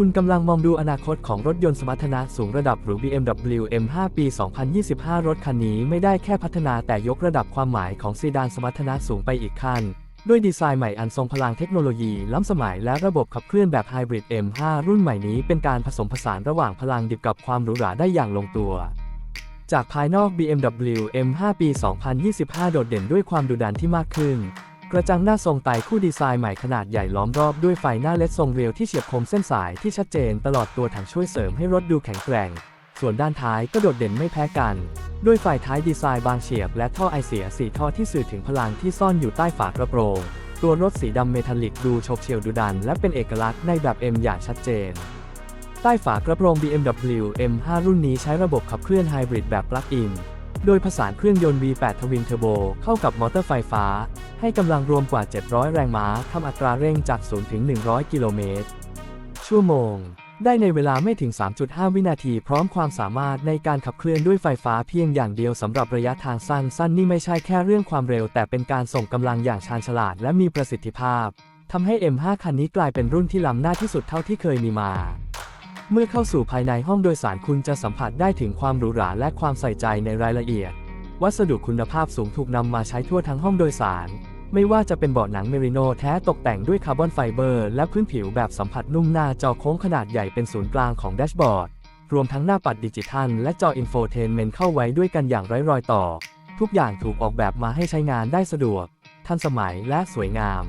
คุณกำลังมองดูอนาคตของรถยนต์สมรรถนะสูงระดับหรู BMW M5 ปี 2025 รถคันนี้ไม่ได้แค่พัฒนาแต่ยกระดับความหมายของซีดานสมรรถนะสูงไปอีกขั้น ด้วยดีไซน์ใหม่อันทรงพลังเทคโนโลยีล้ำสมัยและระบบขับเคลื่อนแบบไฮบริด M5 รุ่นใหม่นี้เป็นการผสมผสานระหว่างพลังดิบกับความหรูหราได้อย่างลงตัวจากภายนอก BMW M5 ปี 2025 โดดเด่นด้วยความดุดันที่มากขึ้น กระจังหน้าทรงไต่คู่ดีไซน์ใหม่ขนาดใหญ่ล้อมรอบด้วยไฟหน้าเลดทรงเรียวที่เฉียบคมเส้นสายที่ชัดเจนตลอดตัวถังช่วยเสริมให้รถดูแข็งแกร่ง ส่วนด้านท้ายก็โดดเด่นไม่แพ้กัน ด้วยไฟท้ายดีไซน์บางเฉียบและท่อไอเสียสีท่อที่สื่อถึงพลังที่ซ่อนอยู่ใต้ฝากระโปรงตัวรถสีดำเมทัลลิกดูโฉบเฉี่ยวดุดัน และเป็นเอกลักษณ์ในแบบ M อย่างชัดเจน ใต้ฝากระโปรง BMW M5 รุ่นนี้ใช้ระบบขับเคลื่อนไฮบริดแบบปลั๊กอิน โดยผสานเครื่องยนต์ V8 ทวินเทอร์โบเข้ากับมอเตอร์ไฟฟ้า ให้กำลังรวมกว่า 700 แรงม้าทำอัตราเร่งจาก 0 ถึง 100 กิโลเมตร ชั่วโมง ได้ในเวลาไม่ถึง 3.5 วินาที พร้อมความสามารถในการขับเคลื่อนด้วยไฟฟ้าเพียงอย่างเดียวสำหรับระยะทางสั้นสั้นนี่ไม่ใช่แค่เรื่องความเร็ว แต่เป็นการส่งกำลังอย่างชาญฉลาดและมีประสิทธิภาพทำให้ M5 คันนี้กลายเป็นรุ่นที่ล้ำหน้าที่สุดเท่าที่เคยมีมา เมื่อเข้าสู่ภายในห้องโดยสารคุณจะสัมผัสได้ถึงความหรูหราและความใส่ใจในรายละเอียด วัสดุคุณภาพสูงถูกนำมาใช้ทั่วทั้งห้องโดยสาร ไม่ว่าจะเป็นเบาะหนังเมริโนแท้ตกแต่งด้วยคาร์บอนไฟเบอร์และพื้นผิวแบบสัมผัสนุ่มหน้าจอโค้งขนาดใหญ่เป็นศูนย์กลางของแดชบอร์ด รวมทั้งหน้าปัดดิจิทัลและจออินโฟเทนเมนต์เข้าไว้ด้วยกันอย่างไร้รอยต่อ ทุกอย่างถูกออกแบบมาให้ใช้งานได้สะดวก ทันสมัยและสวยงาม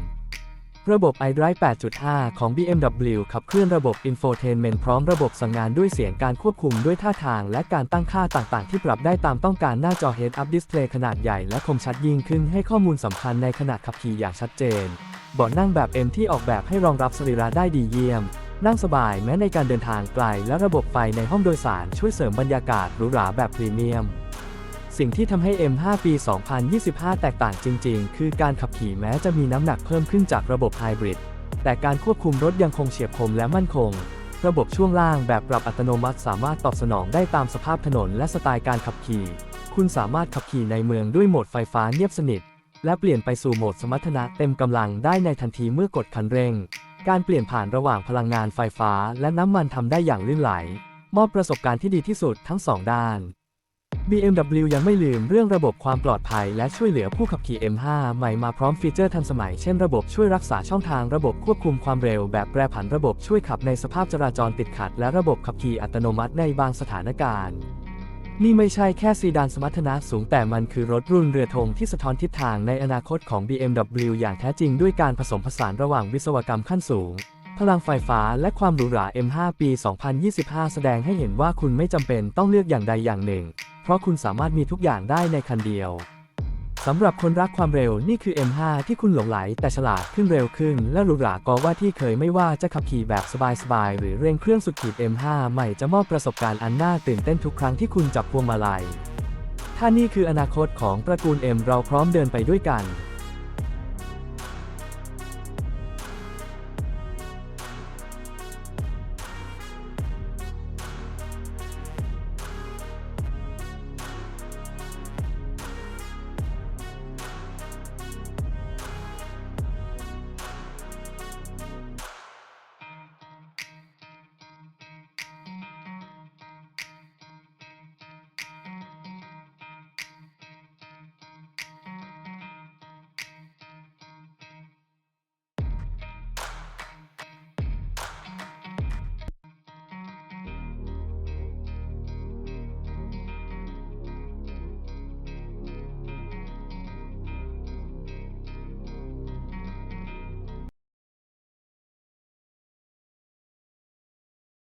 ระบบ iDrive 8.5 ของ BMW ขับเคลื่อนระบบ Infotainment พร้อมระบบสั่งงานด้วยเสียงการควบคุมด้วยท่าทาง และการตั้งค่าต่างๆ ที่ปรับได้ตามต้องการหน้าจอ Head-Up Display ขนาดใหญ่และคมชัดยิ่งขึ้นให้ข้อมูลสำคัญในขณะขับขี่อย่างชัดเจนเบาะนั่งแบบ M ที่ออกแบบให้รองรับสรีระได้ดีเยี่ยม นั่งสบายแม้ในการเดินทางไกลและระบบไฟในห้องโดยสารช่วยเสริมบรรยากาศหรูหราแบบพรีเมียม สิ่งที่ทำให้ M5 ปี 2025 แตกต่างจริง ๆ คือการขับขี่แม้จะมีน้ำหนักเพิ่มขึ้นจากระบบไฮบริด แต่การควบคุมรถยังคงเฉียบคมและมั่นคง ระบบช่วงล่างแบบปรับอัตโนมัติสามารถตอบสนองได้ตามสภาพถนนและสไตล์การขับขี่ คุณสามารถขับขี่ในเมืองด้วยโหมดไฟฟ้าเงียบสนิท และเปลี่ยนไปสู่โหมดสมรรถนะเต็มกำลังได้ในทันทีเมื่อกดคันเร่ง การเปลี่ยนผ่านระหว่างพลังงานไฟฟ้า และน้ำมันทำได้อย่างลื่นไหล มอบประสบการณ์ที่ดีที่สุดทั้งสองด้าน BMW ยังไม่ลืมเรื่องระบบความปลอดภัยและช่วยเหลือผู้ขับขี่ M5 ใหม่มาพร้อมฟีเจอร์ทันสมัย เช่นระบบช่วยรักษาช่องทางระบบควบคุมความเร็วแบบแปรผันระบบช่วยขับในสภาพจราจรติดขัด และระบบขับขี่อัตโนมัติในบางสถานการณ์ นี่ไม่ใช่แค่ซีดานสมรรถนะสูงแต่มันคือรถรุ่นเรือธงที่สะท้อนทิศทางในอนาคตของ BMW อย่างแท้จริงด้วยการผสมผสานระหว่างวิศวกรรมขั้นสูง พลังไฟฟ้าและความหรูหรา M5 ปี 2025 แสดงให้เห็นว่าคุณไม่จำเป็นต้องเลือกอย่างใดอย่างหนึ่ง เพราะคุณสามารถมีทุกอย่างได้ในคันเดียวสำหรับคนรักความเร็วนี่คือ M5 ที่คุณหลงไหลแต่ฉลาดขึ้นเร็วขึ้น และหรูหราก็ว่าที่เคยไม่ว่าจะขับขี่แบบสบายๆหรือเร่งเครื่องสุดขีด M5 ใหม่จะมอบประสบการณ์อันน่าตื่นเต้นทุกครั้งที่คุณจับพวงมาลัยถ้านี่คืออนาคตของตระกูล M เราพร้อมเดินไปด้วยกัน